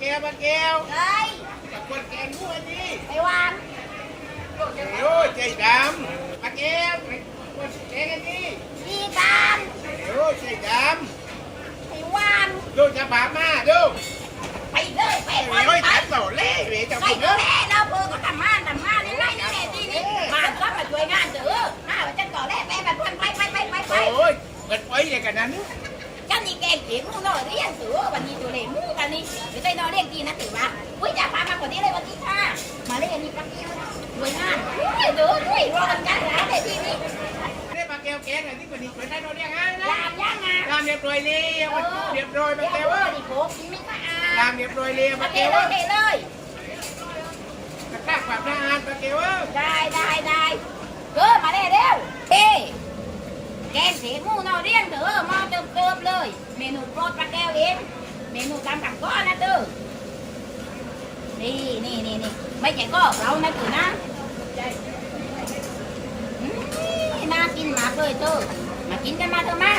แก้วมาแก้วเฮ้ยตะคนแกงงูอันนี้ไปวางโอ้ยใจดำมาแก้วคนแกงอันนี้ดีกันโอ้ยใจดไปวางำดูจะบามาดูไปเลยไปโอ้ยไปโอ้ยไปตัดเสาเล่เว้ยจะไปพูดเถเนอะอะแม่เราเพื่อก็ทำงานทำงานนี่ไรนี่แหละที่นี่มาก็มาช่วยงานเถอะมาว่าจะต่อแรกแม่แบบเพื่อนไปไปไปไปไปโอ้ยเปิดไว้อย่างกันนั้นฉันนี่แกงเขียนมูนอเรียนเถอะวันนี้ ไปนอนเรียกดีนะถือว่าอุ้ยจะพามากว่านี้เลยวันที่ค่ะ มาเรียนนี่ปักเกี้ยวช่วยงานเดี๋ยวด้วยรอกันกันแล้วเลยที่นี่นี่มาแก้วแกงอันนี้คนนี้คนได้เราเรียกฮะนะลามย่างอะตามเรียบร้อยเลยมันเรียบร้อยมาแก้วว่าว่าดิโบกินไม่สะอาตาดมเรียบร้อยเลยมาเทแก้วเลว่ายเทเลยตะกร้าความน่าอ่านมาแก้วว่าได้ได้ได้เกิมาได้เร็วเทแกงเสียมูนอเรียนเถอะมาเติมเติมเลย เมนูโปรดปลาแก้วเองเมนูตามกับก้อนนะเด้อ นี่นี่นี่นี่ไม่ใช่ก็เรานะถือนะน่ากินมากเลยเธอมากินกันมาเถอะมา